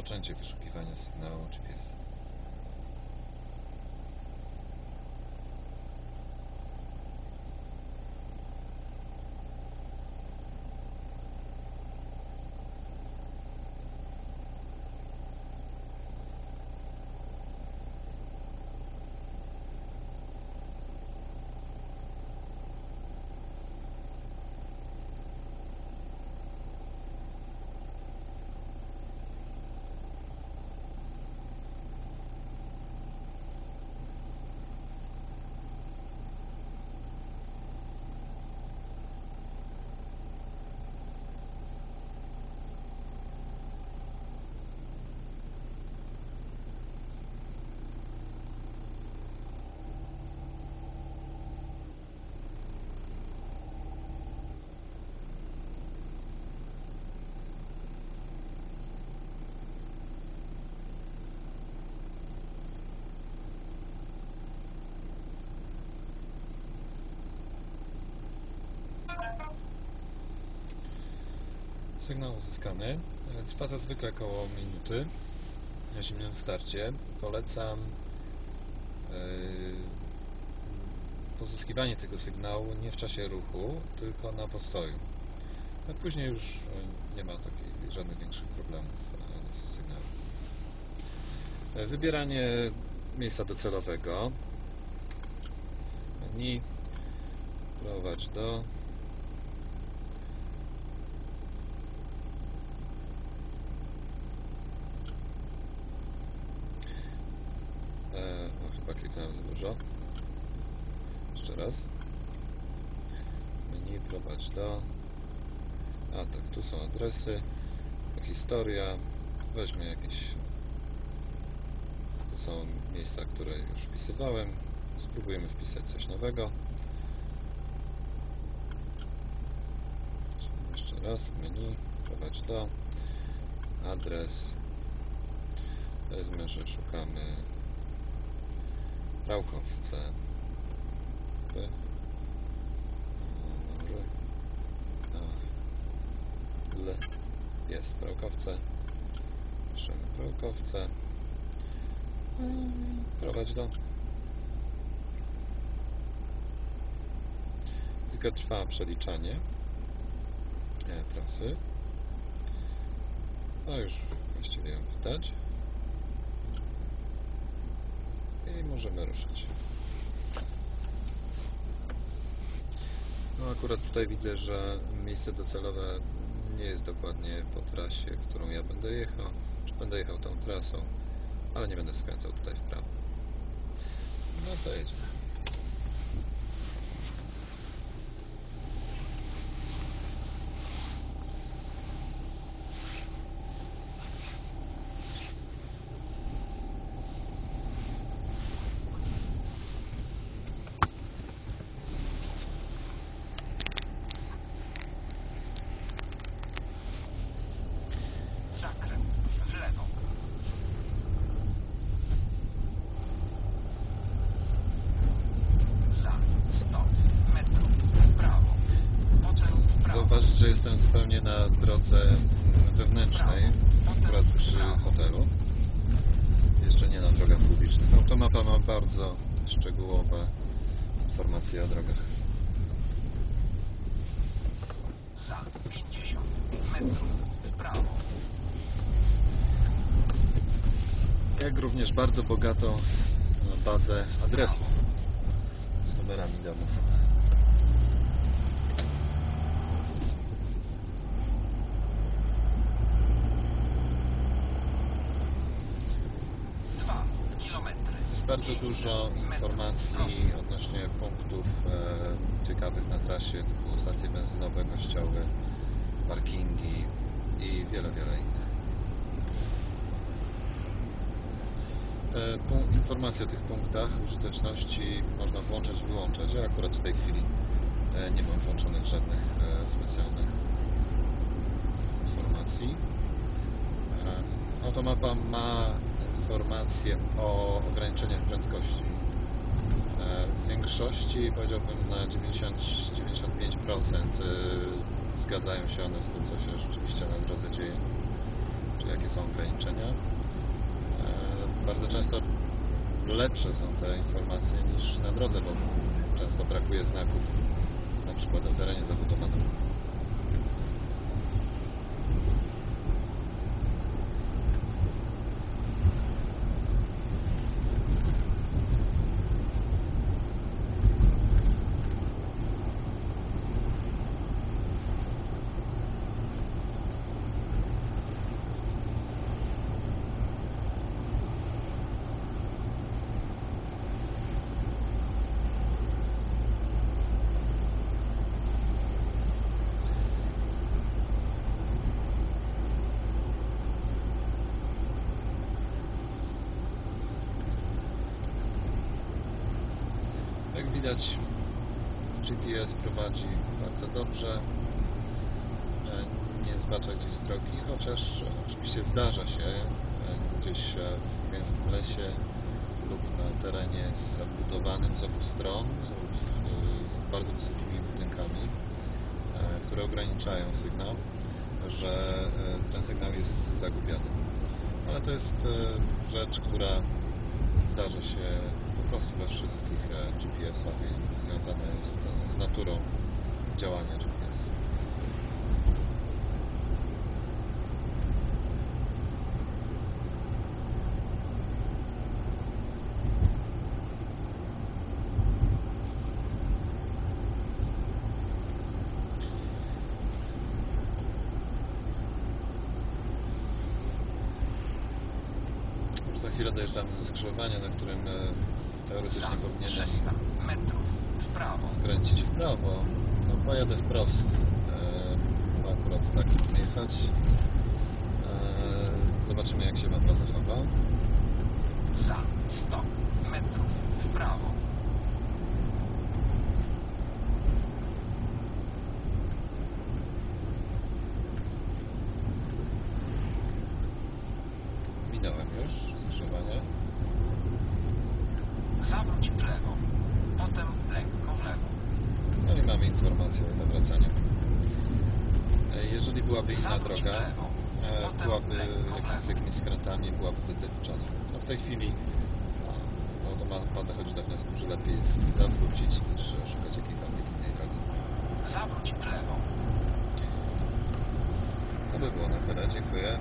rozpoczęcie wyszukiwania sygnału GPS. Sygnał uzyskany. Trwa to zwykle około minuty na zimnym starcie. Polecam e, pozyskiwanie tego sygnału nie w czasie ruchu, tylko na postoju. A później już e, nie ma takich żadnych większych problemów e, z sygnałem. Wybieranie miejsca docelowego. Menu. Prowadź do. E, o, chyba kliknąłem za dużo. Jeszcze raz. Menu prowadź do. A tak, tu są adresy. Historia. Weźmy jakieś. Tu są miejsca, które już wpisywałem. Spróbujemy wpisać coś nowego. Jeszcze raz. Menu prowadź do. Adres. Powiedzmy, że szukamy R. A. L. Jest Prałkowce. Piszemy Prałkowce. Prowadź do. Tylko trwa przeliczanie e, trasy. No już właściwie ją widać. I możemy ruszyć. No akurat tutaj widzę, że miejsce docelowe nie jest dokładnie po trasie, którą ja będę jechał. Czy będę jechał tą trasą, ale nie będę skręcał tutaj w prawo. No to jedziemy. Zakręt w lewo. Za 100 metrów w prawo. Potem w prawo. Zauważyć, że jestem zupełnie na drodze wewnętrznej, akurat przy hotelu. Jeszcze nie na drogach publicznych. Automapa ma bardzo szczegółowe informacje o drogach. Za 50 metrów w prawo. Jak również bardzo bogatą bazę adresów z numerami domów. Bardzo dużo informacji odnośnie punktów e, ciekawych na trasie, typu stacje benzynowe, kościoły, parkingi i wiele, wiele innych. Te informacje o tych punktach użyteczności można włączać, wyłączać. Ja akurat w tej chwili e, nie mam włączonych żadnych e, specjalnych informacji. Automapa ma informacje o ograniczeniach prędkości. E, W większości, powiedziałbym na 90-95% y, zgadzają się one z tym, co się rzeczywiście na drodze dzieje. czy jakie są ograniczenia. E, Bardzo często lepsze są te informacje niż na drodze, bo często brakuje znaków, na przykład o terenie zabudowanym. Jak widać, GPS prowadzi bardzo dobrze. E, Nie zbacza gdzieś z drogi, chociaż oczywiście zdarza się e, gdzieś e, w gęstym lesie lub na terenie zabudowanym z obu stron lub z bardzo wysokimi budynkami, które ograniczają sygnał, że ten sygnał jest zagubiony. Ale to jest rzecz, która zdarza się po prostu we wszystkich e, GPS-ach i związane jest z naturą działania GPS. Za chwilę dojeżdżamy do skrzyżowania, na którym e, teoretycznie powinienem 300 metrów w skręcić w prawo. No pojadę wprost. E, bo akurat tak mam jechać. E, zobaczymy jak się mapa zachowa. Za 100 metrów w prawo. Minąłem już skrzyżowanie. Zawróć w lewo. Potem lekko w lewo. No i mamy informację o zawracaniu. E, Jeżeli byłaby inna Zawróć droga, lewo. e, byłaby z jakimiś skrętami, byłaby wytyczona. No w tej chwili no to ma Pan dochodzi do wniosku, że lepiej jest zawrócić niż szukać jakiejkolwiek innej drogi. Zawróć w lewo. To by było na tyle. Dziękuję.